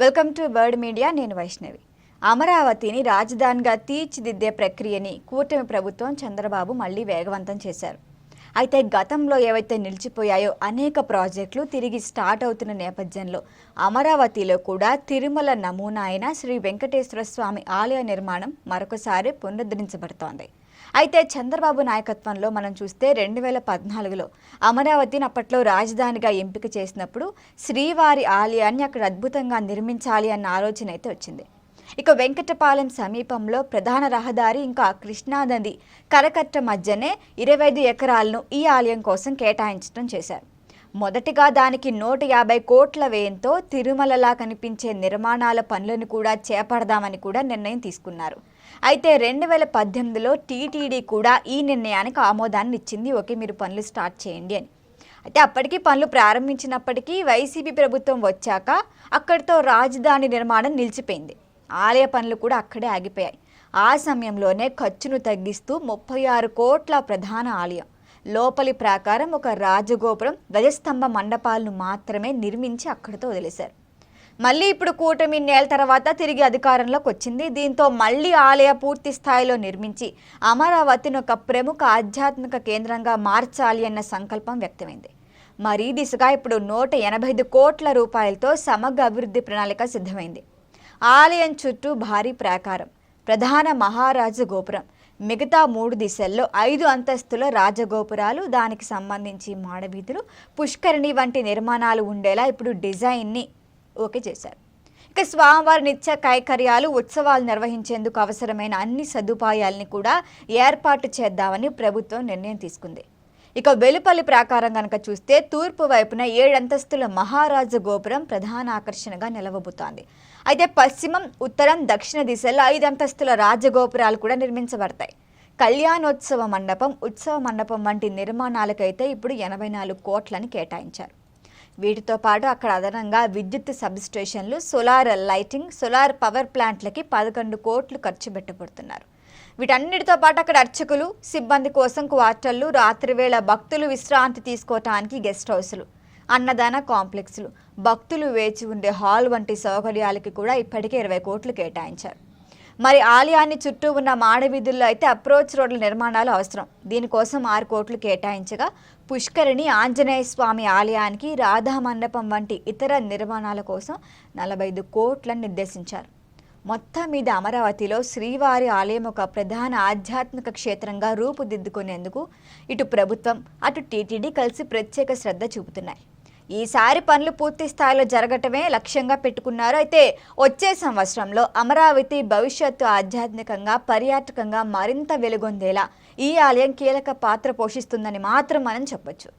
Welcome to bird media నేను వైష్ణవి. అమరావతిని రాజధానిగా తీర్చిదిద్దే ప్రక్రియని కూటమి ప్రభుత్వం చంద్రబాబు మళ్ళీ వేగవంతం చేశారు. అయితే గతంలో ఏవైతే నిలిచిపోయాయో అనేక ప్రాజెక్టులు తిరిగి స్టార్ట్ అవుతున్న నేపథ్యంలో అమరావతిలో కూడా తిరుమల నమూనా అయిన శ్రీ వెంకటేశ్వర స్వామి ఆలయ నిర్మాణం మరొకసారి పునరుద్ధరించబడుతోంది. అయితే చంద్రబాబు నాయకత్వంలో మనం చూస్తే రెండు వేల పద్నాలుగులో అమరావతిని అప్పట్లో రాజధానిగా ఎంపిక చేసినప్పుడు శ్రీవారి ఆలయాన్ని అక్కడ అద్భుతంగా నిర్మించాలి అన్న ఆలోచన అయితే వచ్చింది. ఇక వెంకటపాలెం సమీపంలో ప్రధాన రహదారి ఇంకా కృష్ణానది కరకట్ట మధ్యనే ఇరవై ఐదు ఎకరాలను ఈ ఆలయం కోసం కేటాయించడం చేశారు. మొదటిగా దానికి నూట యాభై కోట్ల వ్యయంతో తిరుమలలా కనిపించే నిర్మాణాల పనులను కూడా చేపడదామని కూడా నిర్ణయం తీసుకున్నారు. అయితే రెండు వేల పద్దెనిమిదిలో టీటీడీ కూడా ఈ నిర్ణయానికి ఆమోదాన్ని ఇచ్చింది. ఓకే మీరు పనులు స్టార్ట్ చేయండి అని. అయితే అప్పటికి పనులు ప్రారంభించినప్పటికీ వైసీపీ ప్రభుత్వం వచ్చాక అక్కడితో రాజధాని నిర్మాణం నిలిచిపోయింది. ఆలయ పనులు కూడా అక్కడే ఆగిపోయాయి. ఆ సమయంలోనే ఖర్చును తగ్గిస్తూ ముప్పై ఆరు కోట్ల ప్రధాన ఆలయం. లోపలి ప్రాకారం ఒక రాజగోపురం ధ్వజస్తంభ మండపాలను మాత్రమే నిర్మించి అక్కడితో వదిలేశారు. మళ్ళీ ఇప్పుడు కూటమి నేల తర్వాత తిరిగి అధికారంలోకి వచ్చింది. దీంతో మళ్ళీ ఆలయ పూర్తి స్థాయిలో నిర్మించి అమరావతిని ఒక ప్రముఖ ఆధ్యాత్మిక కేంద్రంగా మార్చాలి అన్న సంకల్పం వ్యక్తమైంది. మరి దిశగా ఇప్పుడు నూట ఎనభై ఐదు కోట్ల రూపాయలతో సమగ్ర అభివృద్ధి ప్రణాళిక సిద్ధమైంది. ఆలయం చుట్టూ భారీ ప్రాకారం ప్రధాన మహారాజు గోపురం మిగతా మూడు దిశల్లో ఐదు అంతస్తుల రాజగోపురాలు దానికి సంబంధించి మాడవీధులు పుష్కరిణి వంటి నిర్మాణాలు ఉండేలా ఇప్పుడు డిజైన్ని ఓకే చేశారు. ఇక స్వామివారి నిత్య కైకర్యాలు ఉత్సవాలు నిర్వహించేందుకు అవసరమైన అన్ని సదుపాయాలని కూడా ఏర్పాటు చేద్దామని ప్రభుత్వం నిర్ణయం తీసుకుంది. ఇక వెలుపల్లి ప్రాకారం కనుక చూస్తే తూర్పు వైపున ఏడంతస్తుల మహారాజు గోపురం ప్రధాన ఆకర్షణగా నిలవబోతోంది. అయితే పశ్చిమం ఉత్తరం దక్షిణ దిశల్లో ఐదు అంతస్తుల రాజగోపురాలు కూడా నిర్మించబడతాయి. కళ్యాణోత్సవ మండపం ఉత్సవ మండపం వంటి నిర్మాణాలకైతే ఇప్పుడు ఎనభై నాలుగు కోట్లను కేటాయించారు. వీటితో పాటు అక్కడ అదనంగా విద్యుత్ సబ్ స్టేషన్లు సోలార్ లైటింగ్ సోలార్ పవర్ ప్లాంట్లకి పదకొండు కోట్లు ఖర్చు పెట్టబడుతున్నారు. వీటన్నిటితో పాటు అక్కడ అర్చకులు సిబ్బంది కోసం క్వార్టర్లు రాత్రివేళ భక్తులు విశ్రాంతి తీసుకోవటానికి గెస్ట్ హౌస్లు అన్నదాన కాంప్లెక్స్లు. భక్తులు వేచి ఉండే హాల్ వంటి సౌకర్యాలకి కూడా ఇప్పటికే ఇరవై కోట్లు కేటాయించారు. మరి ఆలయాన్ని చుట్టూ ఉన్న మాడవీధుల్లో అయితే అప్రోచ్ రోడ్ల నిర్మాణాలు అవసరం. దీనికోసం ఆరు కోట్లు కేటాయించగా పుష్కరిణి ఆంజనేయ స్వామి ఆలయానికి రాధా మండపం వంటి ఇతర నిర్మాణాల కోసం నలభై ఐదు కోట్లను నిర్దేశించారు. మొత్తం మీద అమరావతిలో శ్రీవారి ఆలయం ఒక ప్రధాన ఆధ్యాత్మిక క్షేత్రంగా రూపుదిద్దుకునేందుకు ఇటు ప్రభుత్వం అటు టీటీడీ కలిసి ప్రత్యేక శ్రద్ధ చూపుతున్నాయి. ఈసారి పనులు పూర్తి స్థాయిలో జరగటమే లక్ష్యంగా పెట్టుకున్నారు. అయితే వచ్చే సంవత్సరంలో అమరావతి భవిష్యత్తు ఆధ్యాత్మికంగా పర్యాటకంగా మరింత వెలుగొందేలా ఈ ఆలయం కీలక పాత్ర పోషిస్తుందని మాత్రం మనం చెప్పొచ్చు.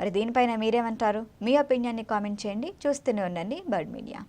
మరి దీనిపైన మీరేమంటారు? మీ ఒపీనియన్ని కామెంట్ చేయండి. చూస్తూనే ఉండండి బర్డ్ మీడియా.